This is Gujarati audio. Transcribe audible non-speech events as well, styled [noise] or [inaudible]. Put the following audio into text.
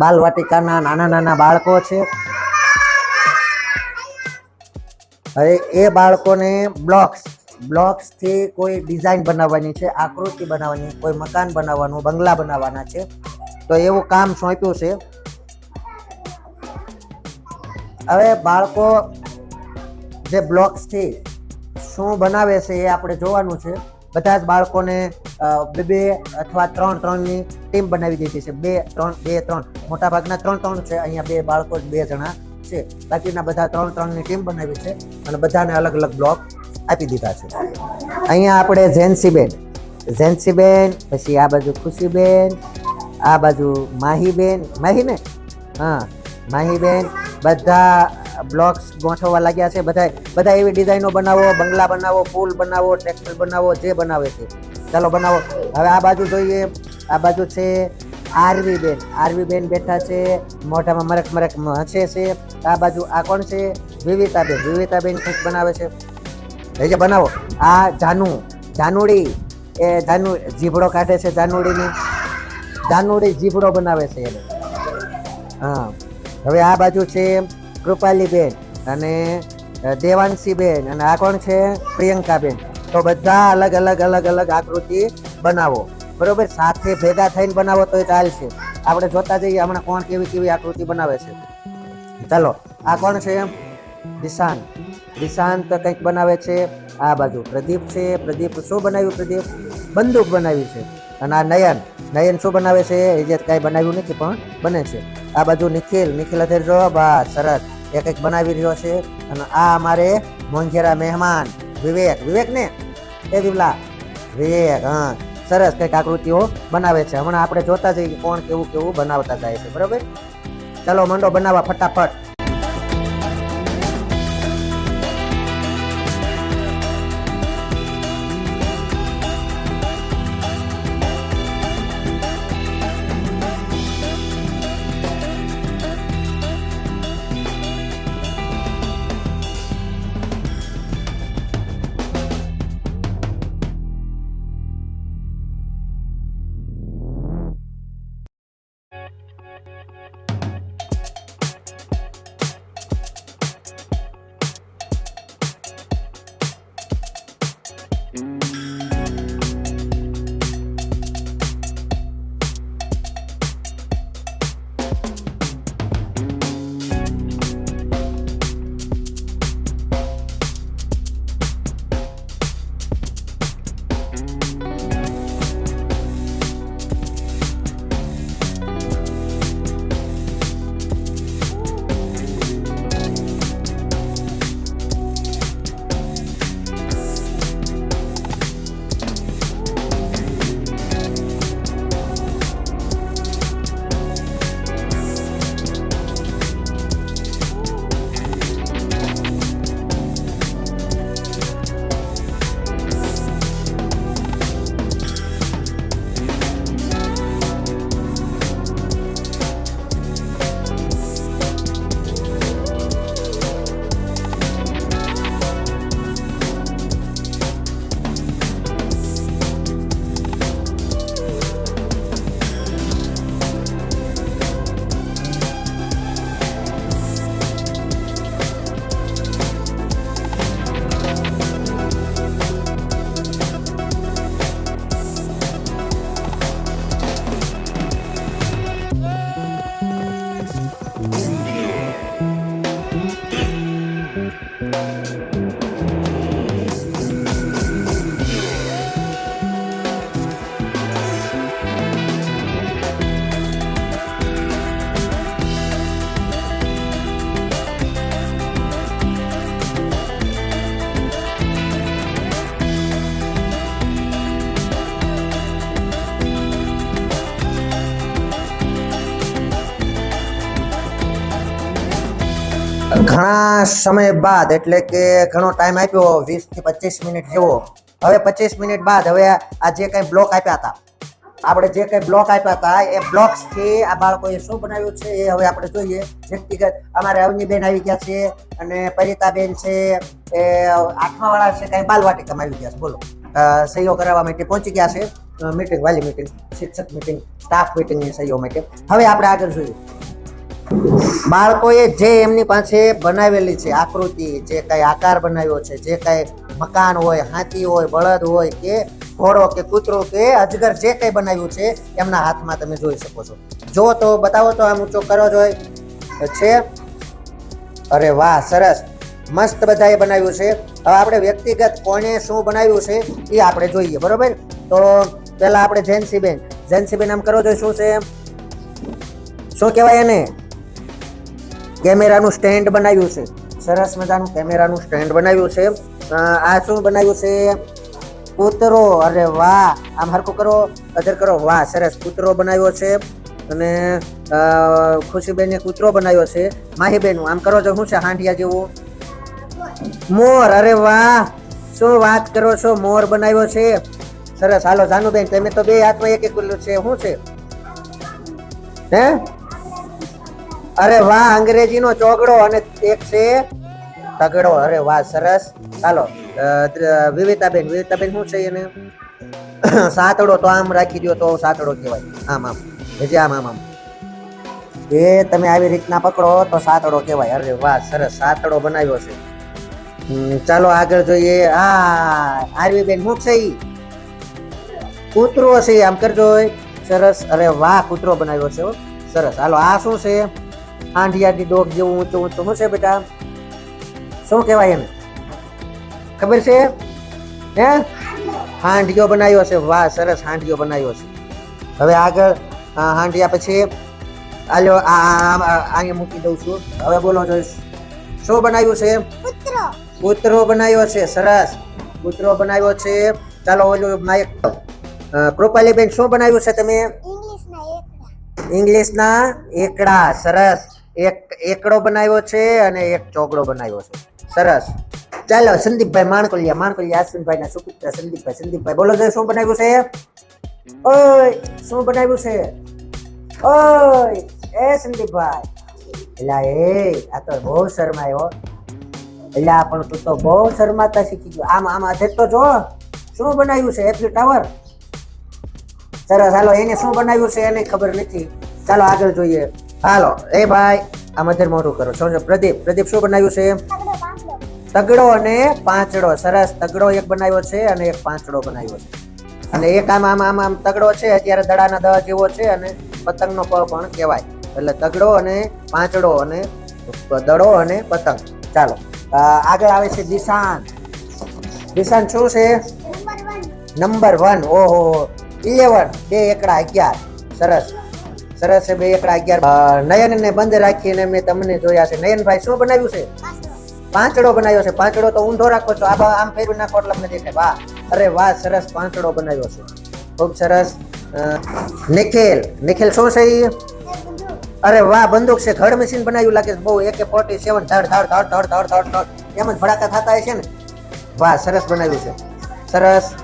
બાલવાટિકાના નાના નાના બાળકો છે. હવે એ બાળકોને બ્લોક્સ, બ્લોક્સથી કોઈ ડિઝાઇન બનાવવાની છે, આકૃતિ બનાવવાની, કોઈ મકાન બનાવવાનું, બંગલા બનાવવાના છે. તો એવું કામ સોંપ્યું છે. હવે બાળકો જે બ્લોક્સથી શું બનાવે છે એ આપણે જોવાનું છે. બધા જ બાળકોને બે બે અથવા ત્રણ ત્રણની ટીમ બનાવી દીધી છે. બે, ત્રણ બે, ત્રણ. મોટા ભાગના ત્રણ ત્રણ છે. અહીંયા બે બાળકો બે જણા છે. બાકીના બધા ત્રણ, ત્રણની ટીમ બનાવી છે અને બધાને અલગ અલગ બ્લોક આપી દીધા છે. અહીંયા આપણે ઝેન્સીબેન. ઝેન્સીબેન, પછી આ બાજુ ખુશીબેન, આ બાજુ માહીબેન. માહી ને? હા, માહીબેન. બધા બ્લોક્સ ગોઠવવા લાગ્યા છે. બધા બધા એવી ડિઝાઇનો બનાવો, બંગલા બનાવો, પુલ બનાવો, ટ્રેક્ટર બનાવો, જે બનાવે છે. ચાલો બનાવો. હવે આ બાજુ જોઈએ. આ બાજુ છે આરવી બેન આરવી બેન બેઠા છે, મોઢામાં મરક મરક હસે છે. આ બાજુ આ કોણ છે? વિવિતાબેન. વિવિતાબેન કંઈક બનાવે છે. એ જે, બનાવો. આ જાનુ, જાનુડી. એ જાનુ જીભડો કાઢે છે જાનુડીની. જાનુડી જીભડો બનાવે છે એને. હા. હવે આ બાજુ છે કૃપાલીબેન અને દેવાંશીબેન. અને આ કોણ છે? પ્રિયંકાબેન. તો બધા અલગ અલગ અલગ અલગ આકૃતિ બનાવો. બરોબર? સાથે ભેગા થઈને બનાવો તો એ ચાલશે. આપણે જોતા જઈએ હમણાં કોણ કેવી કેવી આકૃતિ બનાવે છે. ચાલો, આ કોણ છે દિશાંત દિશાંત કંઈક બનાવે છે. આ બાજુ પ્રદીપ છે. પ્રદીપ શું બનાવ્યું પ્રદીપ? બંદૂક બનાવી છે. અને આ નયન. નયન શું બનાવે છે? એ જે કાંઈ બનાવ્યું નથી, પણ બને છે. આ બાજુ નિખિલ. નિખિલ અત્યારે જો બા સરસ. એ કંઈક બનાવી રહ્યો છે. અને આ અમારે મોંઘેરા મહેમાન. વિવેક. વિવેક ને એ વિવલા વિવેક, હા. સરસ કંઈક આકૃતિઓ બનાવે છે. હમણાં આપણે જોતા જઈએ કોણ કેવું કેવું બનાવતા જાય છે. બરોબર? ચાલો મંડો બનાવવા ફટાફટ. Mm-hmm. ઘણા સમય બાદ, એટલે કે ઘણો ટાઈમ આપ્યો, વીસથી પચીસ મિનિટ જેવો. હવે પચીસ મિનિટ બાદ હવે આ જે કઈ બ્લોક આપ્યા હતા, આપણે જે કઈ બ્લોક આપ્યા હતા, એ બ્લોક્સથી આ બાળકોએ શું બનાવ્યું છે એ હવે આપણે જોઈએ. વ્યક્તિગત અમારે અવનીબેન આવી ગયા છે અને પરિતાબેન છે, એ આઠમા વાળા છે, કઈ બાલવાટિકામાં આવી ગયા છે. બોલો. સહીઓ કરાવવા માટે પહોંચી ગયા છે. મીટિંગ વાલી મીટિંગ શિક્ષક મીટિંગ સ્ટાફ મીટિંગની સહીઓ માટે. હવે આપણે આગળ જોઈએ. બાળકોએ જે એમની પાસે બનાવેલી છે, આકૃતિ, જે કઈ આકાર બનાવ્યો છે, જે કઈ મકાન હોય, હાથી હોય, બળદ હોય કે ઘોડો કે કૂતરો કે અજગર જે કઈ બનાવ્યું છે, એમના હાથમાં તમે જોઈ શકો છો. જો તો બતાવો તો આમ ઊંચો કરો જોઈ. છે? અરે વાહ, સરસ. મસ્ત બધાએ બનાવ્યું છે. હવે આપણે વ્યક્તિગત કોણે શું બનાવ્યું છે, એ આપણે જોઈએ, બરોબર? તો પહેલાં આપણે જયંતિબેન. જયંતિબેન, આમ કરો જોઈએ શું છે? શું કહેવાય એને? કેમેરાનું સ્ટેન્ડ બનાવ્યું છે. સરસ મજાનું કેમેરાનું સ્ટેન્ડ બનાવ્યું છે. આ શું બનાવ્યું છે? કૂતરો, અરે વાહ! આમ હરખું કરો, અધર કરો, વાહ! સરસ કૂતરો બનાવ્યો છે. અને ખુશીબેને કૂતરો બનાવ્યો છે. માહીબેનનું આમ કરો છો, શું છે હાંડિયા જેવું? મોર, અરે વાહ! શું વાત કરો છો, મોર બનાવ્યો છે? સરસ, હાલો, જાનુબેન, તમે તો બે હાથમાં એક એક છે. શું છે? હે? અરે વાહ, અંગ્રેજીનો ચોગડો અને એક છે. તગડો, અરે વાહ, સરસ. ચાલો વિવિતાબેન વિવિતાબેન શું છે એને? [coughs] સાતડો તો આમ રાખી દો તો સાતડો કહેવાય. આમ આમ. હજી આમ આમ આમ. એ તમે આવી રીતના પકડો તો સાતડો કહેવાય. અરે વાહ, સરસ. સાતડો બનાવ્યો છે. ચાલો આગળ જોઈએ. આ આરવી બેન શું છે ઈ? કૂતરો છે, આમ કરજો. સરસ. અરે વાહ, કૂતરો બનાવ્યો છે. સરસ. હાલો, આ શું છે? આંઢિયાની ડોક જેવું ઊંચું ઊંચું શું છે બેટા. શું કહેવાય એને? ખબર છે? હે? હાંડિયો બનાવ્યો છે. વાહ સરસ હાંડિયો બનાવ્યો છે. હવે આગળ હાંડિયા પછી આલો અહીંયા મૂકી દઉં છું. હવે બોલો જોઈશ. શું બનાવ્યું છે? કૂતરો. બનાવ્યો છે. સરસ. કૂતરો બનાવ્યો છે. ચાલો ઓલું માયક કૃપાલીબેન શું બનાવ્યું છે તમે? ઇંગ્લિશના એકડા. સરસ. એક એકડો બનાવ્યો છે અને એક ચોકડો બનાવ્યો છે. સરસ. ચાલો, સંદીપભાઈ માણકોલિયા માણકોલિયા આશ્વિનભાઈ ના સુપુત્ર સંદીપભાઈ. સંદીપભાઈ, બોલો તો શું બનાવ્યું છે? ઓય, શું બનાવ્યું છે? ઓય, એ સંદીપભાઈ. એલા એ, આ તો બહુ શરમાયો એલા પણ તું તો બહુ શરમાતા શીખી ગયો. આમ આમ આજે તો જો, શું બનાવ્યું છે? એફ્યુ ટાવર સરસ, હાલો, એને શું બનાવ્યું છે? એને ખબર નથી. ચાલો, આગળ જોઈએ. હાલો એ ભાઈ આ મધર મોટું કરો. શું છે? પ્રદીપ પ્રદીપ શું બનાવ્યું છે? તગડો અને પાંચડો. સરસ તગડો એક બનાવ્યો છે અને એક પાંચડો બનાવ્યો છે. અને એક આમ આમ આમ આમ તગડો છે અત્યારે દડાના દવા જેવો છે અને પતંગનો પ પણ કહેવાય. એટલે તગડો અને પાંચડો અને દડો અને પતંગ. ચાલો આગળ આવે છે દિશાન. દિશાન શું છે? નંબર વન નંબર વન ઓહો ઇલેવન બે એકડા અગિયાર. સરસ. સરસ છે બે એકડા અગિયાર. નયન ને બંધ રાખીને મેં તમને જોયા છે. નયનભાઈ શું બનાવ્યું છે? પાંચડો બનાવ્યો છે. પાંચડો તો ઊંધો રાખો છો. આ આમ ફેરવી નાખો એટલે મને દેખાય. વાહ. અરે વાહ, સરસ પાંચડો બનાવ્યો છે. ખૂબ સરસ. નિખિલ. નિખિલ શું છે? એ અરે વાહ, બંદૂક છે. ઘડ મશીન બનાવ્યું લાગે છે. બહુ એકે ફોર્ટી સેવન. ધડ ધડ ધડ ધડ ધડ ધડ ધડ. એમ જ ભડાકા થતા છે ને? વાહ, સરસ બનાવ્યું છે. સરસ.